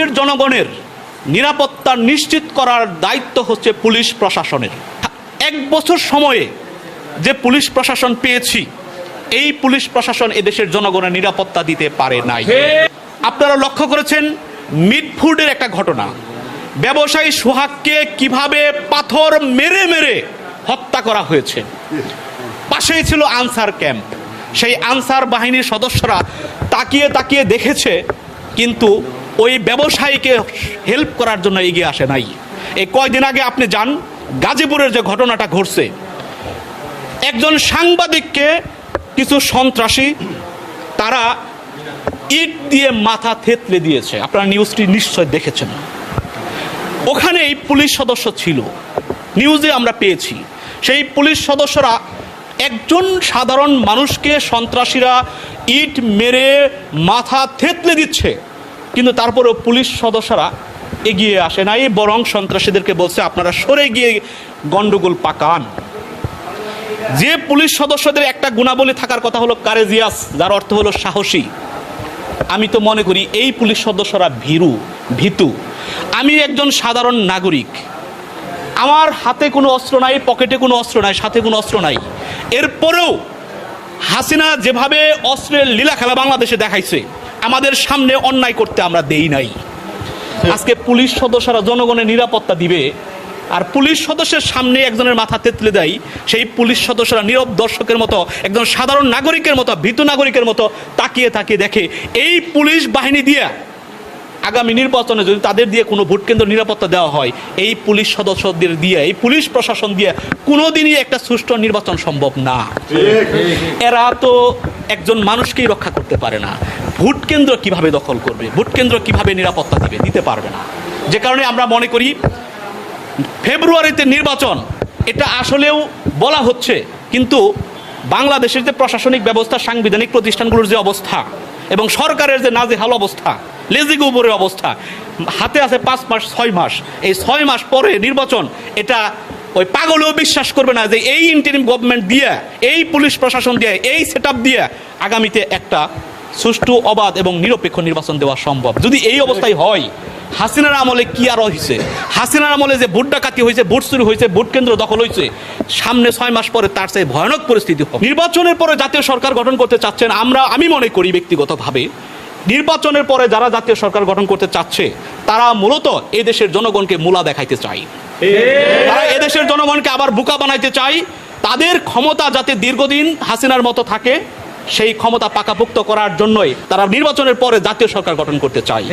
দেশের জনগণের নিরাপত্তা নিশ্চিত করার দায়িত্ব হচ্ছে পুলিশ প্রশাসনের। এক বছর সময়ে যে পুলিশ প্রশাসন পেয়েছি, এই পুলিশ প্রশাসন এদেশের জনগণের নিরাপত্তা দিতে পারে নাই। আপনারা লক্ষ্য করেছেন মিটফুডের একটা ঘটনা। ব্যবসায়ী সোহাগকে কীভাবে পাথর মেরে মেরে হত্যা করা হয়েছে। পাশেই ছিল আনসার ক্যাম্প। সেই আনসার বাহিনীর সদস্যরা তাকিয়ে তাকিয়ে দেখেছে কিন্তু ওই ব্যবসায়ীকে হেল্প করার জন্য এগিয়ে আসে নাই। এই কয়দিন আগে আপনি যান, গাজীপুরের যে ঘটনাটা ঘটছে, একজন সাংবাদিককে কিছু সন্ত্রাসী তারা ইট দিয়ে মাথা থেতলে দিয়েছে। আপনারা নিউজটি নিশ্চয় দেখেছেন। ওখানে এই পুলিশ সদস্য ছিল। নিউজে আমরা পেয়েছি। সেই পুলিশ সদস্যরা একজন সাধারণ মানুষকে সন্ত্রাসীরা ইট মেরে মাথা থেতলে দিচ্ছে, কিন্তু তারপরেও পুলিশ সদস্যরা এগিয়ে আসে নাই, বরং সন্ত্রাসীদেরকে বলছে, আপনারা সরে গিয়ে গন্ডগোল পাকান। যে পুলিশ সদস্যদের একটা গুণাবলী থাকার কথা হলো কারেজিয়াস, যার অর্থ হলো সাহসী। আমি তো মনে করি, এই পুলিশ সদস্যরা ভীরু, ভীতু। আমি একজন সাধারণ নাগরিক। আমার হাতে কোনো অস্ত্র নাই, পকেটে কোনো অস্ত্র নাই, সাথে কোনো অস্ত্র নাই। এরপরেও হাসিনা যেভাবে অস্ত্রের লীলা খেলা বাংলাদেশে দেখাইছে, আমাদের সামনে অন্যায় করতে আমরা দেই নাই। আজকে পুলিশ সদস্যরা জনগণের নিরাপত্তা দিবে, আর পুলিশ সদস্যের সামনে একজনের মাথা তেতলে দেয়, সেই পুলিশ সদস্যরা নীরব দর্শকের মতো, একজন সাধারণ নাগরিকের মতো, ভীতু নাগরিকের মতো তাকিয়ে তাকিয়ে দেখে, এই পুলিশ বাহিনী দিয়ে আগামী নির্বাচনে যদি তাদের দিয়ে কোনো ভোট কেন্দ্র নিরাপত্তা দেওয়া হয় এই পুলিশ সদস্যদের দিয়ে এই পুলিশ প্রশাসন দিয়ে কোনোদিনই একটা সুষ্ঠু নির্বাচন সম্ভব না। এরা তো একজন মানুষকেই রক্ষা করতে পারে না। ভোট কেন্দ্র কীভাবে দখল করবে? ভোট কেন্দ্র কীভাবে নিরাপত্তা দিবে? দিতে পারবে না। যে কারণে আমরা মনে করি ফেব্রুয়ারিতে নির্বাচন এটা আসলেও বলা হচ্ছে কিন্তু বাংলাদেশের যে প্রশাসনিক ব্যবস্থা, সাংবিধানিক প্রতিষ্ঠানগুলোর যে অবস্থা এবং সরকারের যে নাজেহাল অবস্থা, লেজিগ উপরের অবস্থা, হাতে আছে পাঁচ মাস, ছয় মাস। এই ছয় মাস পরে নির্বাচন, এটা ওই পাগলেও বিশ্বাস করবে না যে এই ইন্টারিম গভর্নমেন্ট দিয়ে, এই পুলিশ প্রশাসন দিয়ে, এই সেট দিয়ে আগামীতে একটা সুষ্ঠু, অবাধ এবং নিরপেক্ষ নির্বাচন দেওয়া সম্ভব। যদি এই অবস্থায় হয় হাসিনার আমলে কি আর হয়েছে হাসিনার আমলে যে ভোট ডাকাতি হয়েছে ভোট চুরি হয়েছে ভোট কেন্দ্র দখল হয়েছে সামনে ছয় মাস পরে তার চেয়ে ভয়ানক পরিস্থিতি হবে। নির্বাচনের পরে জাতীয় সরকার গঠন করতে চাচ্ছেন আমরা, আমি মনে করি ব্যক্তিগতভাবে, নির্বাচনের পরে যারা জাতীয় সরকার গঠন করতে চাচ্ছে, তারা মূলত এই দেশের জনগণকে মূলা দেখাইতে চায়। তারা এদেশের জনগণকে আবার বুকা বানাইতে চায়। তাদের ক্ষমতা যাতে দীর্ঘদিন হাসিনার মতো থাকে, সেই ক্ষমতা পাকাপোক্ত করার জন্যই তারা নির্বাচনের পরে জাতীয় সরকার গঠন করতে চায়।